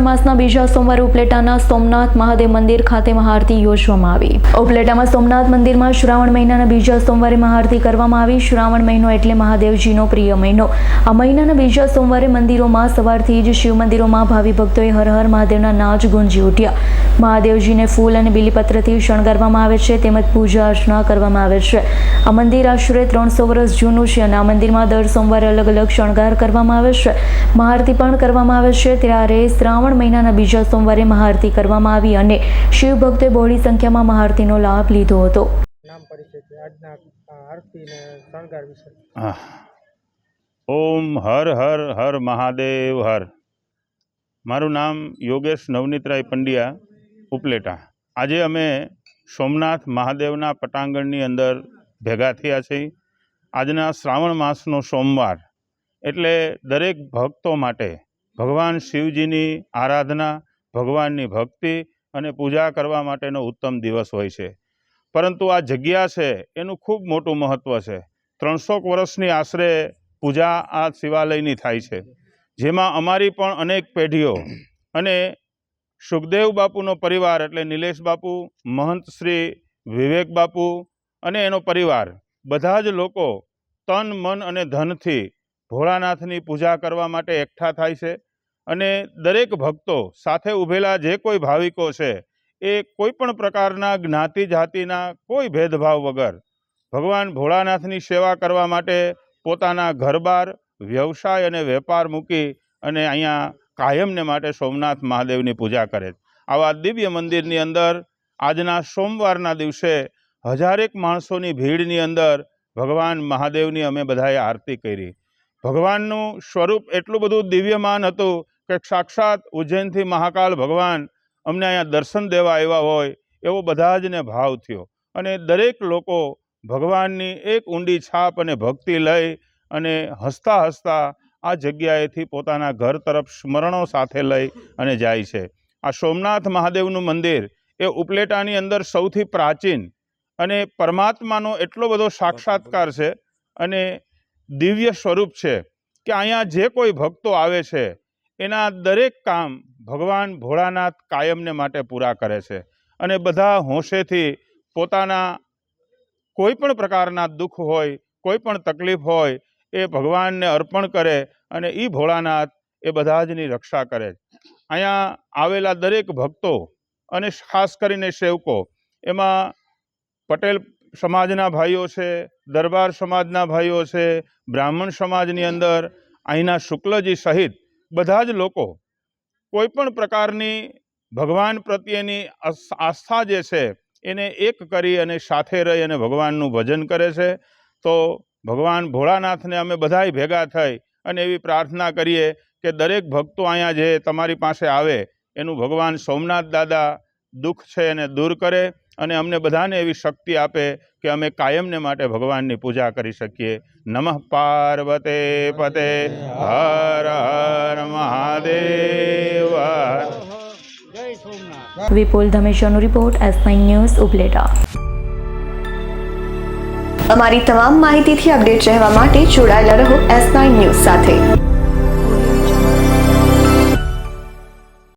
શ્રાવણ માસના બીજા સોમવારે ઉપલેટાના સોમનાથ મહાદેવ મંદિર ખાતે મહાઆરતી યોજવામાં આવી. ઉપલેટામાં સોમનાથ મંદિરમાં શ્રાવણ મહિનાના બીજા સોમવારે મહાઆરતી કરવામાં આવી. શ્રાવણ મહિનો એટલે મહાદેવજીનો પ્રિય મહિનો. આ મહિનાના બીજા સોમવારે મંદિરોમાં સવારથી જ શિવ મંદિરોમાં ભાવિ ભક્તોએ હર હર મહાદેવના નાચ ગુંજી ઉઠ્યા. મહાદેવજીને ફૂલ અને બીલીપત્રથી શણગારવામાં આવે છે, તેમજ પૂજા અર્ચના કરવામાં આવે છે. આ મંદિર આશરે ત્રણસો વર્ષ જૂનું છે અને આ મંદિરમાં દર સોમવારે અલગ અલગ શણગાર કરવામાં આવે છે. મહાઆરતી પણ કરવામાં આવે છે. ત્યારે શ્રાવણ મહિનાના બીજા સોમવારે મહાઆરતી કરવામાં આવી અને શિવ ભક્તોએ બહોળી સંખ્યામાં મહાઆરતીનો લાભ લીધો હતો. નામ પરિચય આજના આરતી ને શણગાર વિશે. ઓમ હર હર હર મહાદેવ હર. મારું નામ યોગેશ નવનીતરાય પંડ્યા ઉપલેટા. આજે અમે સોમનાથ મહાદેવના પટાંગણની અંદર ભેગા થયા છીએ. આજના શ્રાવણ માસનો સોમવાર. એટલે દરેક ભક્તો માટે ભગવાન શિવજીની આરાધના, ભગવાનની ભક્તિ અને પૂજા કરવા માટેનો ઉત્તમ દિવસ હોય છે. પરંતુ આ જગ્યા છે, એનું ખૂબ મોટું મહત્ત્વ છે. ત્રણસોક વર્ષની આશરે પૂજા આ શિવાલયની થાય છે. જેમાં અમારી પણ અનેક પેઢીઓ અને સુખદેવ બાપુનો પરિવાર એટલે નિલેશ બાપુ, મહંત શ્રી વિવેક બાપુ અને એનો પરિવાર, બધા જ લોકો તન, મન અને ધનથી ભોળાનાથની પૂજા કરવા માટે એકઠા થાય છે. અને દરેક ભક્તો સાથે ઊભેલા જે કોઈ ભાવિકો છે, એ કોઈ પણ પ્રકારના જ્ઞાતિ જાતિના કોઈ ભેદભાવ વગર ભગવાન ભોળાનાથની સેવા કરવા માટે પોતાના ઘરબાર, વ્યવસાય અને વેપાર મૂકી અને અહીંયા કાયમને માટે સોમનાથ મહાદેવની પૂજા કરે. આવા દિવ્ય મંદિરની અંદર આજના સોમવારના દિવસે હજારેક માણસોની ભીડની અંદર ભગવાન મહાદેવની અમે બધાએ આરતી કરી. ભગવાનનું સ્વરૂપ એટલું બધું દિવ્યમાન હતું કે સાક્ષાત ઉજ્જૈનથી મહાકાલ ભગવાન અમને અહીંયા દર્શન દેવા આવ્યા હોય એવો બધા જને ભાવ થયો. અને દરેક લોકો ભગવાનની એક ઊંડી છાપ અને ભક્તિ લઈ અને હસતા હસતા આ જગ્યાએથી પોતાના ઘર તરફ સ્મરણો સાથે લઈ અને જાય છે. આ સોમનાથ મહાદેવનું મંદિર એ ઉપલેટાની અંદર સૌથી પ્રાચીન અને પરમાત્માનો એટલો બધો સાક્ષાત્કાર છે અને દિવ્ય સ્વરૂપ છે કે અહીંયા જે કોઈ ભક્તો આવે છે એના દરેક કામ ભગવાન ભોળાનાથ કાયમને માટે પૂરા કરે છે. અને બધા હોંશેથી પોતાના કોઈ પણ પ્રકારના દુઃખ હોય, કોઈ પણ તકલીફ હોય, એ ભગવાનને અર્પણ કરે અને એ ભોળાનાથ એ બધા જની રક્ષા કરે. અહીંયા આવેલા દરેક ભક્તો અને ખાસ કરીને સેવકો, એમાં પટેલ સમાજના ભાઈઓ છે, દરબાર સમાજના ભાઈઓ છે, બ્રાહ્મણ સમાજની અંદર અહીંના શુક્લજી સહિત બધા જ લોકો કોઈપણ પ્રકારની ભગવાન પ્રત્યેની આસ્થા જે છે, એને એક કરી અને સાથે રહી અને ભગવાનનું ભજન કરે છે, તો ભગવાન ભોળાનાથને અમે બધાય ભેગા થઈ અને એવી પ્રાર્થના કરીએ કે દરેક ભક્તો અહીંયા જે તમારી પાસે આવે, એનું ભગવાન સોમનાથ દાદા દુઃખ છે એને દૂર કરે અને અમને બધાને એવી શક્તિ આપે કે અમે કાયમને માટે ભગવાનની પૂજા કરી શકીએ. નમઃ પાર્વતે પતે Har Har Mahadev. Vipul ધમેશ્વરનો report S nine news Upleta. અમારી તમામ માહિતીથી અપડેટ રહેવા માટે જોડાયેલા રહો એસ નાઇન ન્યૂઝ સાથે.